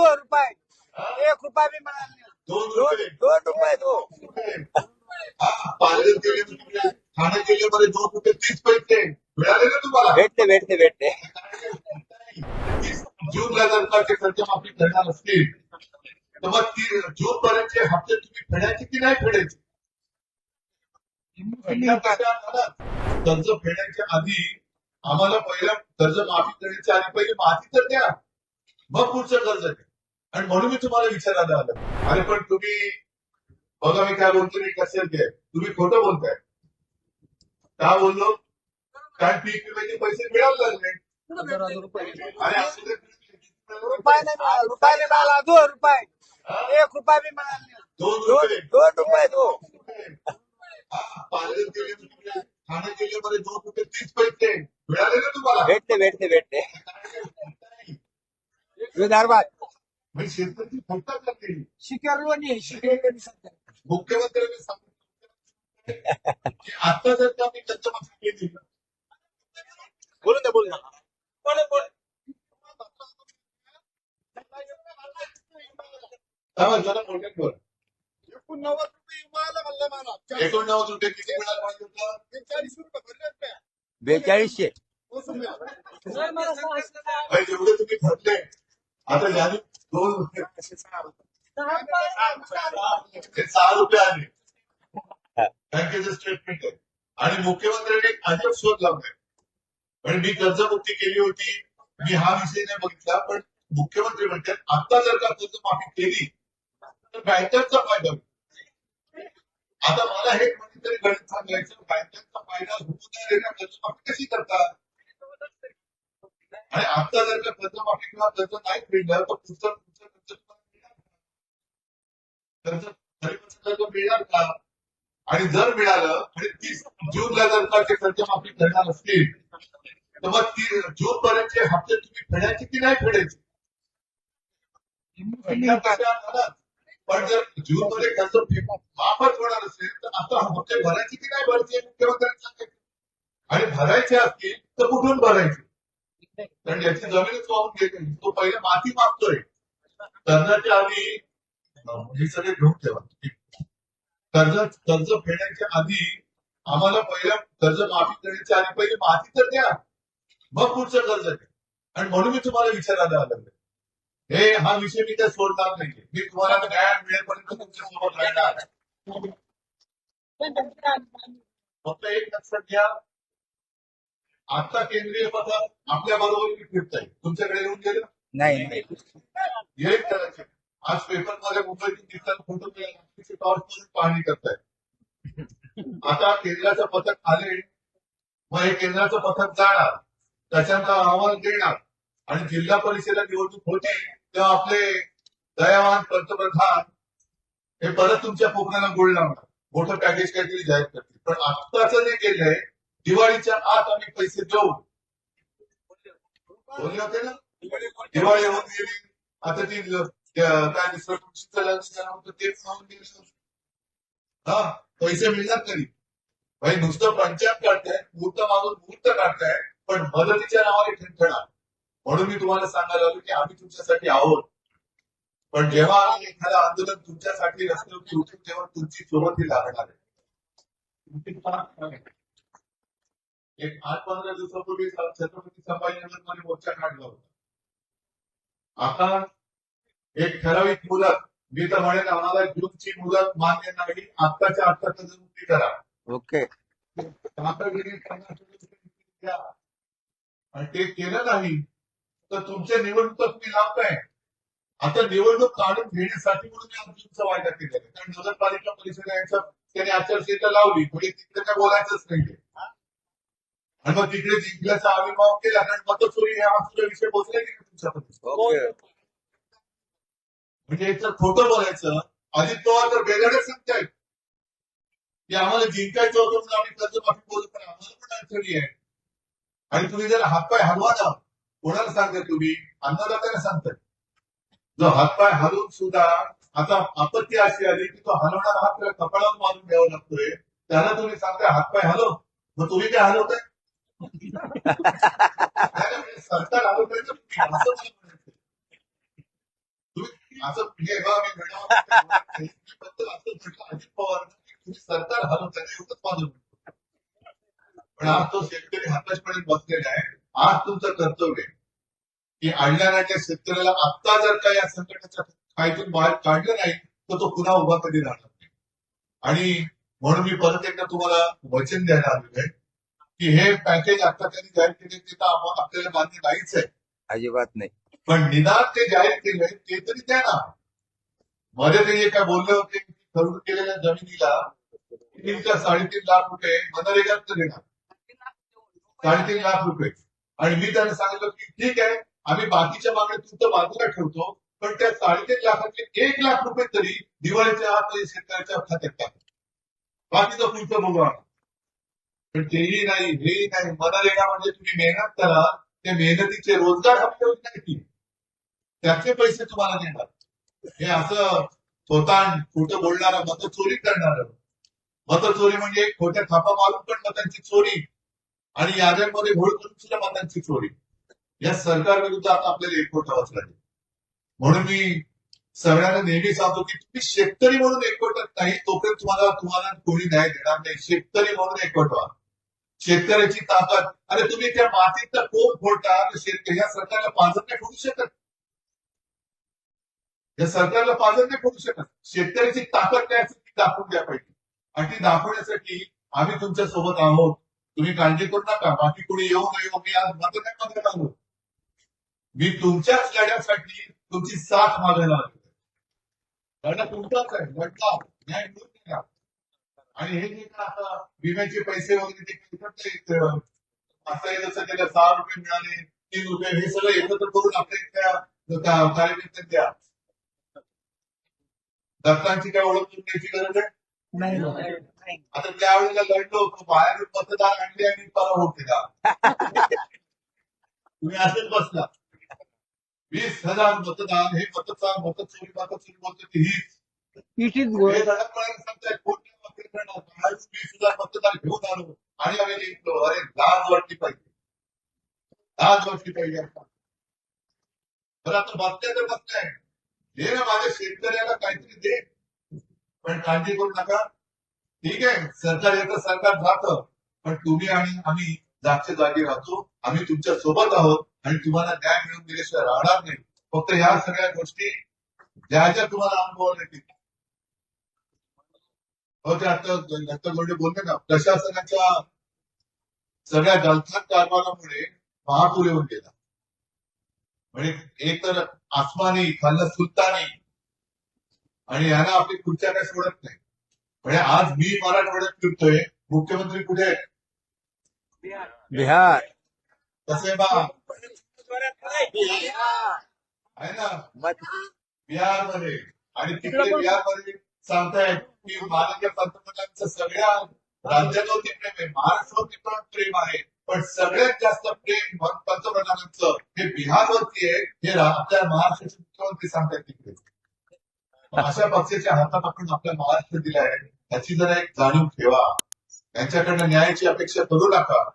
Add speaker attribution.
Speaker 1: दोन रुपये एक रुपया बी मिळाला नाही.
Speaker 2: दोन रुपये
Speaker 1: दोन रुपये दो।
Speaker 2: हा, पालघर जिल्ह्यामध्ये ठाणे जिल्ह्यामध्ये दोन रुपये तीस पैसे मिळाले ना तुम्हाला
Speaker 1: भेटते भेटते भेटते
Speaker 2: जर का ते कर्जमाफी करणार असतील तर मग ती जून पर्यंतचे हप्ते तुम्ही फेडायचे की नाही फेडायचे कर्ज फेडायच्या आधी आम्हाला पहिला कर्ज माफी करण्याच्या आधी पहिले माफी तर द्या। मग पुढचं कर्ज द्या आणि म्हणून मी तुम्हाला विचारायला आलं. अरे पण तुम्ही बघा मी काय बोलतो मी कसे ते. तुम्ही खोटं बोलताय. का बोललो? कारण पीक विम्याचे पैसे मिळायला लागले
Speaker 1: रुपये नाही मिळाला. मिळाला. दोन रुपये. एक रुपया बी मिळाला नाही.
Speaker 2: दोन रुपये.
Speaker 1: दो
Speaker 2: पालघर जिल्ह्यामध्ये ठाणे जिल्ह्यामध्ये दोन रुपये तीस पैसे मिळाले ना तुम्हाला?
Speaker 1: भेटते भेटते भेटते. विदर्भात.
Speaker 2: मी शेतकरी फक्त करते मुख्यमंत्र्यांनी सांगितलं. की आता जर का मी कर्जमाफी केली
Speaker 1: बोलून द्या बोला, बोला.
Speaker 2: बोल.
Speaker 1: एकोणनव्वद रुपये म्हणलं मला
Speaker 2: एकोणनव्वद रुपये किती मिळालं पाहिजे होतं
Speaker 1: चाळीस रुपये भरले नाही. बेचाळीसशे.
Speaker 2: भाई जेवढे तुम्ही भरले. आता यादी दोन रुपये सहा रुपये आले स्टेटमेंट आहे. आणि मुख्यमंत्र्यांनी अजब शोध लावलाय. पण मी कर्जमुक्ती केली होती. मी हा विषय नाही बघितला पण मुख्यमंत्री म्हणतात आता जर का कर्जमाफी केली तर बँकांचा फायदा होईल. आता मला हे कोणीतरी गणित सांगायचं बँकांचा फायदा होऊ नये कर्जमाफी कशी करतात? आणि आता जर का कर्जमाफी किंवा कर्ज नाही फेडलं तर पुढचं पुढचं कर्ज मिळणार? कर्ज गरीबाचं कर्ज मिळणार का? आणि जर मिळालं आणि तीस जूनला जर का ते कर्जमाफी करणार असतील तर मग ती जून पर्यंतचे हप्ते तुम्ही फेडायचे की नाही फेडायचे? पण जर जून मध्ये कर्ज माफच होणार असेल तर आता हप्ते भरायचे की नाही भरायचे? मुख्यमंत्र्यांनी सांगायचे आणि भरायचे असतील तर कुठून भरायचे? कारण याची जमीनच वाहून गेली तो पहिले माती मागतोय. कर्जाच्या आधी हे सगळे घेऊन ठेवा. कर्ज कर्ज फेडायच्या आधी आम्हाला पहिला कर्ज माफी करण्याच्या आधी पहिले माती तर द्या. मग पुढचं कर्ज द्या आणि म्हणून मी तुम्हाला विचारायला आलं हे हा विषय मी काय सोडणार नाही मी तुम्हाला न्याय मिळेपर्यंत तुमच्यासोबत राहणार फक्त एक लक्षात घ्या. आता केंद्रीय पथक आपल्या बरोबर फिरत आहे तुमच्याकडे येऊन गेलं?
Speaker 1: नाही
Speaker 2: करायचे. आज पेपरमध्ये मुंबईतून दिसतात फोटो टॉर्च पाहणी करताय. आता केंद्राचं पथक आले मग हे केंद्राचं पथक जाणार त्याच्यानंतर अहवाल देणार आणि जिल्हा परिषदेला निवडणूक होती तेव्हा आपले दयावान पंतप्रधान हे परत तुमच्या कोकणाला गोळ लावणार. मोठं पॅकेज काहीतरी जाहीर करतील. पण आत्ताच जे केलंय दिवाळीच्या आत आम्ही पैसे देऊ बोलले होते ना? दिवाळी होऊन गेली. आता ती काय दुसरं तेच हा पैसे मिळणार तरी भाई नुसतं पंचायत काढताय मुहूर्त मागून मुहूर्त काढताय पण मदतीच्या नावाने ठणठणार म्हणून मी तुम्हाला सांगायला आलो की आम्ही तुमच्यासाठी आहोत. पण जेव्हा आम्ही एखादं आंदोलन तुमच्यासाठी रस्त्यावरती तेव्हा तुमची सोबती लागणार आहे. एक आठ पंधरा दिवसापूर्वी छत्रपती संभाजीनगरमध्ये मोर्चा काढला होता. आता एक ठराविक मुदत मी तर म्हणेन आम्हाला जूनची मुदत मान्य नाही आत्ताच्या आत्ता कर्जमुक्ती करा.
Speaker 1: ओके.
Speaker 2: आणि ते केलं नाही तर तुमच्या निवडणुका तुम्ही लावताय. आता निवडणूक काढून घेण्यासाठी म्हणून मी अर्जुनचा वायदा केलेला आहे. कारण नगरपालिका परिषद यांचं त्याने आचारसंहिता लावली म्हणजे तिकडे काय बोलायचंच नाही आणि मग तिकडे जिंकल्याचा आविर्भाव केला कारण मतचोरी हा सुद्धा विषय पोहोचला की तुमच्यापर्यंत म्हणजे याचं खोटं बोलायचं अजित पवार तर वेगळंच सांगतायत की आम्हाला जिंकायचं होतं म्हणून आम्ही कर्जमाफी बोलतो पण आम्हाला पण अडचणी आहे आणि तुम्ही जर हातपाय हलवा ना कोणाला सांगताय तुम्ही? अन्नदात्याला सांगताय जो हातपाय हलवून सुद्धा आता आपत्ती अशी आली की तो हलवणारा हात त्याला कपाळावर मारून द्यावा लागतोय. त्याला तुम्ही सांगताय हातपाय हलव. मग तुम्ही काय हलवताय? असं म्हणजे अजित पवार म्हणजे तुम्ही सरकार हलवताय ना, एवढंच माझं पण आज तो शेतकरी हाताशपणे बसलेला आहे. आज तुमचं कर्तव्य आहे की आणल्याच्या शेतकऱ्याला आत्ता जर का या संकटाच्या खायतून बाहेर काढलं नाही तर तो पुन्हा उभा कधी राहणार नाही? आणि म्हणून मी परत एकदा तुम्हाला वचन द्यायला आलेलो आहे. की हे पॅकेज आता त्यांनी जाहीर केले ते तर आप- आपल्याला मान्य नाहीच आहे.
Speaker 3: अजिबात नाही.
Speaker 2: पण निदान ते जाहीर केलंय ते तरी द्या ना मध्ये ते काय बोलले होते की खरेदी केलेल्या जमिनीला तीन का साडेतीन लाख रुपये. मनरेगात देणार. साडेतीन लाख रुपये. आणि मी त्यांना सांगितलं की ठीक आहे आम्ही बाकीच्या मागण्या तुमचं बाजूला ठेवतो पण त्या साडेतीन लाखातले एक लाख रुपये तरी दिवाळीच्या आत शेतकऱ्याच्या खात्यात टाका. बाकीचं पुढचं बघू आपण. पण तेही नाही हेही नाही. मनरेगा म्हणजे तुम्ही मेहनत करा. त्या मेहनतीचे रोजगार हप्ते होत आहे त्याचे पैसे तुम्हाला देणार. हे असं स्वतः खोटं बोलणार मत चोरी करणार. मत चोरी म्हणजे खोट्या थापा मारून पण मतांची चोरी. आणि याद्यांमध्ये घोळ करून सुद्धा मतांची चोरी. या सरकार विरुद्ध आता आपल्याला एकवट लागेल. म्हणून मी सगळ्यांना नेहमी सांगतो की तुम्ही शेतकरी म्हणून एकवटत नाही तोपर्यंत तुम्हाला तुम्हाला कोणी न्याय देणार नाही. शेतकरी म्हणून एकवट व्हा. शेतकऱ्याची ताकद. अरे तुम्ही त्या मातीचा कोप फोडता शेतकरी या सरकारला पाजर नाही फोडू शकत. या सरकारला पाजर नाही फोडू शकत. शेतकऱ्याची ताकद काय असेल ती दाखवून द्या पाहिजे. आणि ती दाखवण्यासाठी आम्ही तुमच्यासोबत आहोत. तुम्ही काळजी करू नका. बाकी कोणी येऊ नये मी आज मत नाही आलो मी तुमच्याच लढ्यासाठी तुमची साथ मागायला आलो लढा तुमचाच आहे. लढला न्याय मिळून आणि हे जे काय आता विम्याचे पैसे वगैरे ते एकत्र येत, असं आहे जसं त्याला सहा रुपये मिळाले तीन रुपये हे सगळं एकत्र करून आपल्या का- कार्यकर्त्यांना द्या दत्तांची काय ओळख करून द्यायची गरज आहे
Speaker 1: नाही
Speaker 2: आता त्यावेळेला लढलो होतो बाहेर मतदार आणले आणि पराभव केला तुम्ही असेच बसला वीस हजार मतदार हे मतदार मतचोरी मतचोरी बोलतो ती हीच
Speaker 1: इशीच
Speaker 2: हे धडकपणाने सांगताय कोणत्या मतदारांना बाहेरून वीस घेऊन आलो आणि आम्ही जिंकलो अरे लाज वाटली पाहिजे लाज वाटली पाहिजे आता. तर आता बातम्या तर बातम्या आहे दे ना माझ्या शेतकऱ्याला काहीतरी दे पण काळजी करू नका ठीक आहे सरकार येतं सरकार जात पण तुम्ही आणि आम्ही जागच्या जागी राहतो आम्ही तुमच्यासोबत आहोत आणि तुम्हाला न्याय मिळून दिल्याशिवाय राहणार नाही फक्त ह्या सगळ्या गोष्टी ज्या ज्या तुम्हाला अनुभवाला येतील हो ते आता दत्ता गोंडे बोलले ना प्रशासनाच्या सगळ्या गलथान कारभारामुळे महापूर येऊन गेला. म्हणजे एक तर आसमानी खाल्लं सुलतानी आणि यांना आपली खुर्च्या काय सोडत नाही. म्हणजे आज मी मराठवाड्यात फिरतोय मुख्यमंत्री कुठे?
Speaker 3: बिहार.
Speaker 2: कसे बा? आहे ना? बिहारमध्ये. आणि तिकडे बिहारमध्ये सांगतायत की माननीय पंतप्रधानांचं सगळ्या राज्यांवरती प्रेम आहे महाराष्ट्रावरती पण प्रेम आहे पण सगळ्यात जास्त प्रेम पंतप्रधानांचं हे बिहारवरती आहे हे आपल्या महाराष्ट्राचे मुख्यमंत्री सांगतायत तिकडे. अशा पक्षाच्या हातात आपण आपला महाराष्ट्र दिलाय याची जरा एक जाणीव ठेवा. यांच्याकडनं न्यायाची अपेक्षा करू नका.